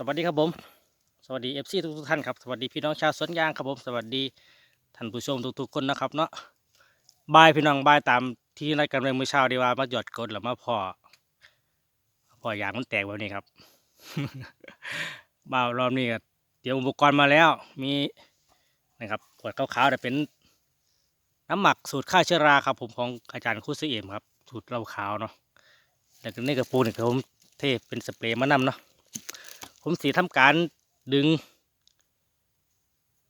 สวัสดีครับผม สวัสดีเอฟซีทุกท่านครับ สวัสดีพี่น้องชาวสวนยางครับผม สวัสดีท่านผู้ชมทุกๆคนนะครับเนาะบายพี่น้องบายตามที่นัดกันไว้เมื่อเช้าดีว่ามาหยอดกดหรือมาพอพอยางมันแตกแบบนี้ครับบ่าวรอบนี้ก็เตรียมอุปกรณ์มาแล้ว มีนะครับขวดขาวๆแต่เป็นน้ำหมักสูตรฆ่าเชื้อราครับ ผมของอาจารย์คุซเอมครับ สูตรเหล้าขาวเนาะแล้วก็นี่กระปูนี่ก็ผมเทเป็นสเปรย์มานำเนาะ ผมสีทำการดึง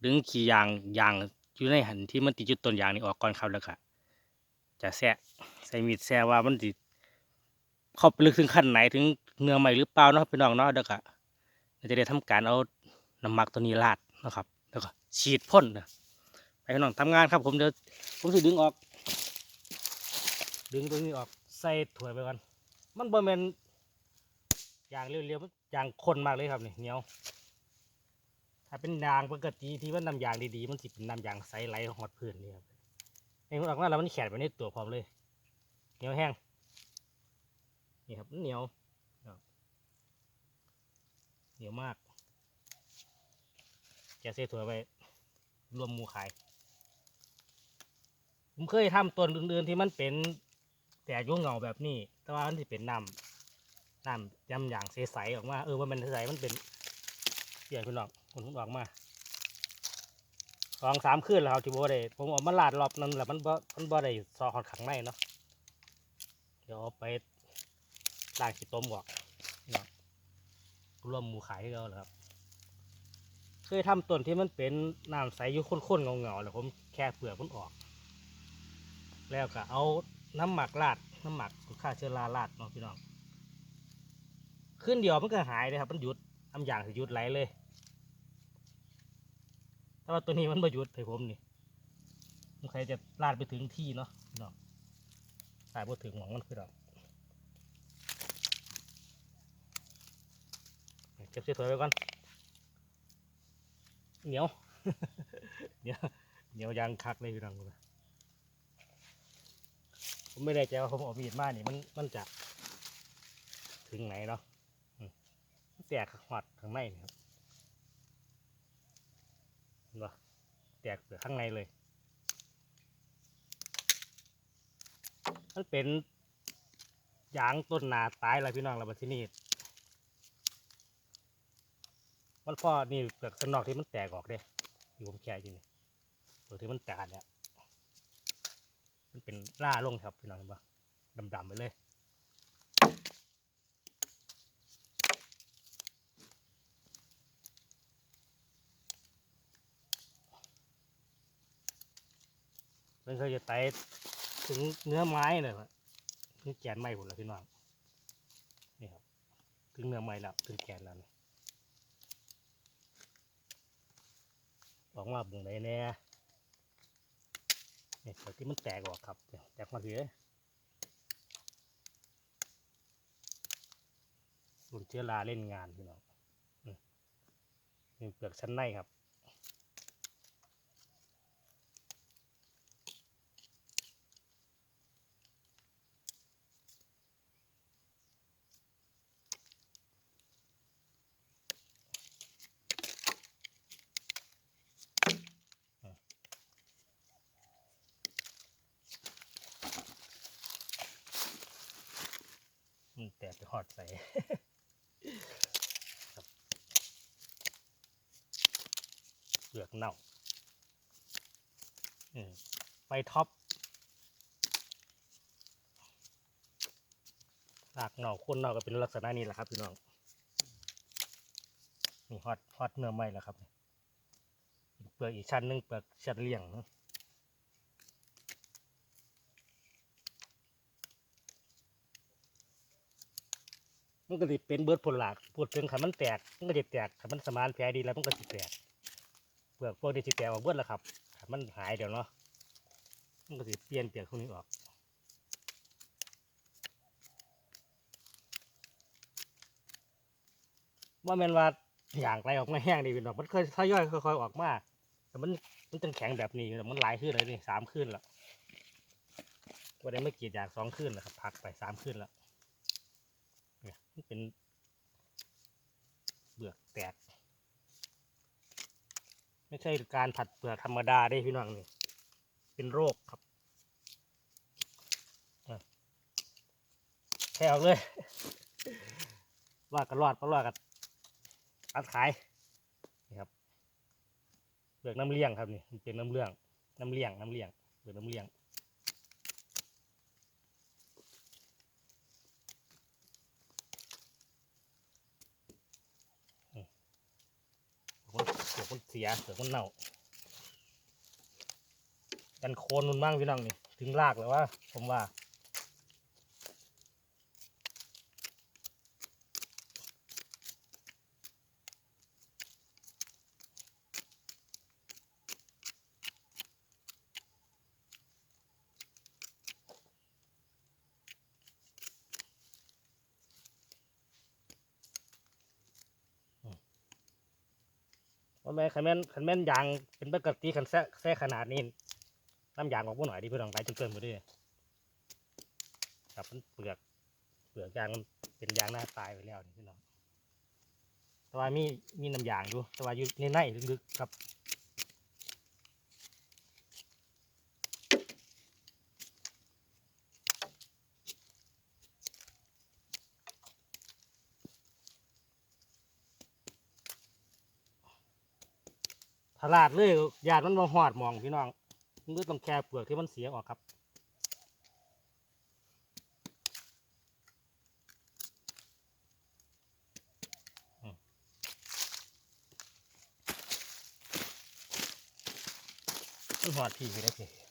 ดึงขี่ยางยางอยู่ในหันที่มันติดจุดต้นยางนี่ออกก่อนครับแล้วก็จะแซะใส่มีดแซะว่ามันติเข้าไปลึกถึงขั้นไหนถึงเนื้อใหม่หรือเปล่าเนาะพี่น้องเนาะแล้วก็เราจะได้ทำการเอาน้ำหมักตัวนี้ราดนะครับ แล้วก็ฉีดพ่นนะไปพี่น้องทำงานครับ ผมเดี๋ยวผมสิดึงออก ดึงตัวนี้ออกใส่ถ้วยไปก่อนมันบ่แม่นยางเรียวๆ ยางข้นมากเลยครับนี่เหนียว ถ้าเป็นยางปกติที่มันนำยางดีๆ มันสิเป็นนำยางใสไหลหอดพื้นนี่ครับไอ้พวกออกมาแล้วมันแข็งไปในตัวพร้อมเลยเหนียวแห้งนี่ครับเหนียวเหนียวมากแกะเส้ถั่วไปรวมมูขายผมเคยทำต้นอื่นๆที่มันเป็นแต่ยุ่งเหงาแบบนี้ แต่ว่ามันจะเป็นน้ำ น้ำยำอย่างใสๆออกมาเออว่ามันใสมันเป็นเสียงคุณออกคุณออกมาสองสามคืนแล้วครับที่บ่ได้ผมออกมาลาดรอบนั้นแหละมันบ่มันบ่ได้ซอขอดขังในเนาะเดี๋ยวไปล้างขี้ต้มออกเนาะรวมหมูขายให้เราเลยครับเคยทำต้นที่มันเป็นน้ำใสอยู่ข้นๆเงาๆแล้วผมแค่เปลือกมันออก แล้วก็เอาน้ำหมักราดน้ำหมักฆ่าเชื้อราราดเนาะพี่น้อง ขึ้นเดียวมันก็หายเลยครับ มันหยุดทำอย่างสิหยุดไหลเลย แต่ว่าตัวนี้มันไม่หยุดให้ผมนี่มันใครจะลาดไปถึงที่เนาะพี่น้องสายพอถึงหวังมันคือเราเก็บเสื้อถอยไว้ก่อน เหนียว เหนียว เหนียวยางคักเลยพี่น้องเลยผมไม่ได้ใจว่าผมเอามีดมานี่มันมันจะถึงไหนเนาะ แตกหอดข้างในนี่ครับเห็นปะแตกเปลือกข้างในเลย มันเป็นยางต้นนาตายแล้วพี่น้องเราบัดที่นี่มันพอนี่เปลือกข้างนอกที่มันแตกออกเด้ที่ผมแค่อยู่นี่ตัวที่มันแตกเนี่ยมันเป็นล่าลงครับพี่น้องเห็นปะดำๆไปเลย มันเคยจะไต่ถึงเนื้อไม้เลยครับถึงแกนไม้หมดแล้วพี่น้องนี่ครับถึงเนื้อไม้แล้วถึงแกนแล้วบอกว่าบุงไหนแน่เนี่แต่ที่มันแตกออกครับแตกมาทีเลยรุ่นเชื้อราเล่นงานพี่น้องนี่เปลือกชั้นในครับ อืมแตกไปหอดใส่ ครับเปลือกเน่าอืมไปท็อปรากเน่าคนเน่าก็เป็นลักษณะนี้แหละครับพี่น้องนี่ฮอดฮอดเนื้อไหม้แล้วครับเปลือกอีกชั้นหนึงเปลือกชั้นเลี่ยงนะ มันก็สิเป็นเบิดผลหลากพูดถึงขันมันแตก มันก็จะแตกขันมันสมานแผลดีแล้วมันก็สิแตกเปลือกพวกนี้สิแตกออกเบิดแล้วครับขันมันหายเดี๋ยวเนาะ มันก็สิเปลี่ยนเปลือกพวกนี้ออกว่าแมนว่าอย่างไรออกมาแห้งดีเป็นดอกมันเคยทยอยค่อยๆออกมาแต่มันมันจังแข็งแบบนี้แต่มันหลายขึ้นเลยนี่สามขึ้นแล้ววันนี้ไม่กรีดยางสองขึ้นแล้วครับพักไปสามขึ้นแล้ว เนี่ยมันเป็นเปลือกแตก ไม่ใช่การผัดเปลือกธรรมดาได้พี่น้องนี่ เป็นโรคครับอะแค่เอาเลย ว่ากันรอดก็รอดกันตัดขายนี่ครับเปลือกน้ำเลี้ยงครับนี่มันเป็นน้ำเลี้ยงน้ำเลี้ยงน้ำเลี้ยงเปลือกน้ำเลี้ยง เสือคนเสียเสือคนเน่ากันโคนนุ่นบ้างพี่น้องนี่ ถึงรากแล้วว่า ผมว่า ว่าแม่ขันแม่นขันแม่นยางเป็นปกติขันแซ่แซ่ขนาดนี้น้ำยางออกมาหน่อยดิเพื่อนลองไปจนเกินไปด้วยครับมันเปลือกเปลือกยางมันเป็นยางหน้าตายไปแล้วนี่พี่น้องแต่ว่ามีมีน้ำยางอยู่แต่ว่าอยู่ในในลึกๆครับ ถลาดเลยยาดมันมาหอดหมองพี่น้องมือก็ต้องแค่เปลือกที่มันเสียออกครับมันหอดพี่ไปได้สิ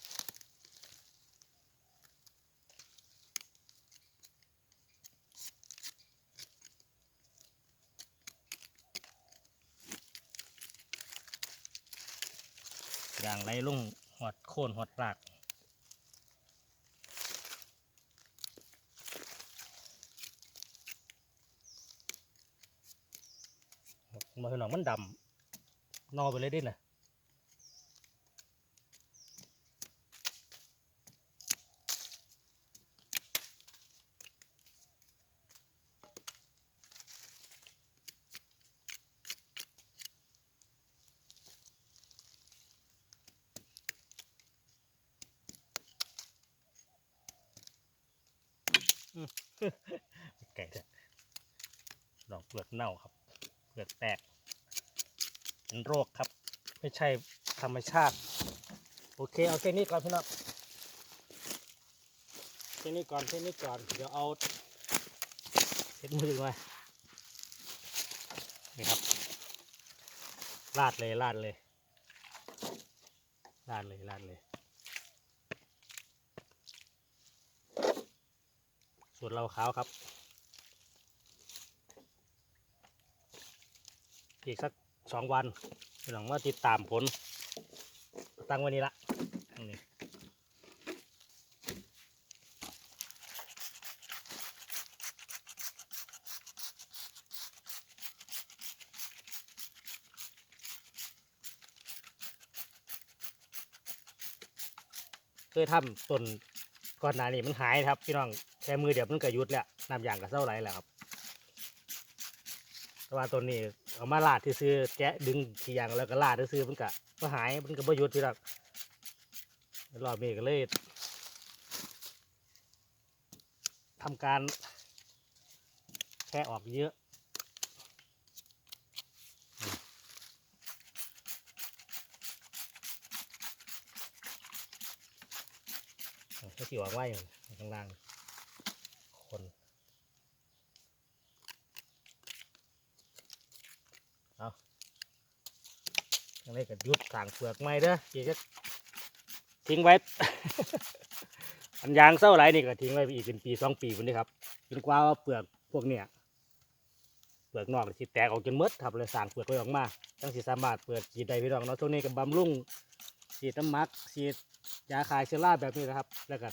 ไรลุ่งหอดโคนหอดรากมาหนองมันดำนอไปเลยดิน่ะ ไก่เถอะดอกเปลือกเน่าครับ เปลือกแตก เป็นโรคครับ ไม่ใช่ธรรมชาติ โอเค เอาแค่นี้ก่อนพี่น้องแค่นี้ก่อนแค่นี้ก่อน เดี๋ยวเอาเช็ดมือมานี่ครับ ลาดเลยลาดเลยลาดเลยลาดเลย ส่วนเราขาวครับอีกสักสองวันหลังว่าติดตามผล ตั้งว้นี้ละนี่เคยทำต้นก่อนหน้านี้มันหายครับพี่น้อง ค่มือเดียวมันก็หยุดแล้วน้ำยางก็เศร้าไหลแล้วครับ แต่ว่าตัวนี้เอามาลาดที่ซื้อแกะดึงขี้ยางแล้วก็ลาดที่ซื้อมันก็ก็หายมันก็บ่หยุดที่รักรอบนี้ก็เลยทำการแค่ออกเยอะอืมอะก็ที่วางไว้อยู่ข้างล่าง คน ยังไงก็หยุดสางเปลือกไม้เด้อเดี๋ยวจะทิ้งไว้ อันยางเศร้าไรนี่ก็ทิ้งไว้อีกเป็นปีสองปีพุ่นนี้ครับจนกว่าเปลือกพวกเนี้ยเปลือกนอกสิแตกออกจนหมดครับเลยสางเปลือกไว้ออกมาจังสิสามบารถเปิดฉีดได้พี่น้องเนาะช่วงนี้ก็บำรุงฉีดน้ำมักฉีดยาคายเชื้อราแบบนี้นะครับ แล้วก็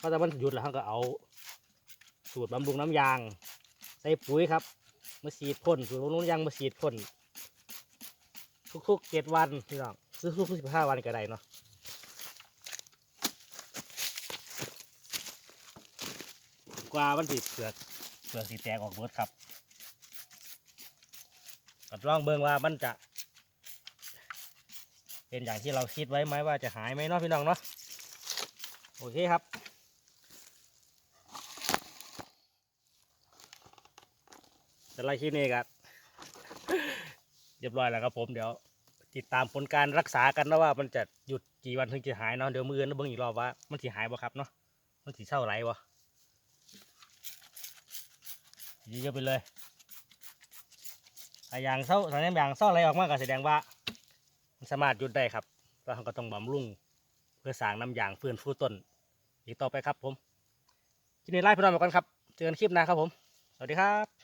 พอแต่มันหยุดแล้วเขาก็เอา สูตรบำรุงน้ำยาง ใส่ปุ๋ยครับมาฉีดพ่นสูตรบำรุงน้ำยางมาฉีดพ่น ทุกๆเจ็ดวันพี่น้องซื้อทุกๆสิบห้าวันก็ได้เนาะกว่ามันติดเปลือกเปลือกสีแตกออกเบิดครับก็ลองเบิ่งว่ามันจะ เป็นอย่างที่เราคิดไว้ไหมว่าจะหายไหมเนาะพี่น้องเนาะโอเคครับแต่ละคลิปนี้ก็ เรียบร้อยแล้วครับผมเดี๋ยวติดตามผลการรักษากันนะว่ามันจะหยุดกี่วันถึงจะหายเนาะเดี๋ยวมืออนเบิ่งอีกรอบว่า มันสิหายบ่ครับเนาะมันสิเศร้าไรบ่เยอะไปเลยอย่างเศร้าถ้าอย่างเศร้าอะไรออกมาก็แสดงว่า มันสามารถหยุดได้ครับเราก็ต้องบำรุงเพื่อสร้างน้ำยางฟื้นฟูต้น อีกต่อไปครับผมทีนี้ไล่พี่น้องไปก่อนครับเจอกันคลิปหน้าครับผม สวัสดีครับ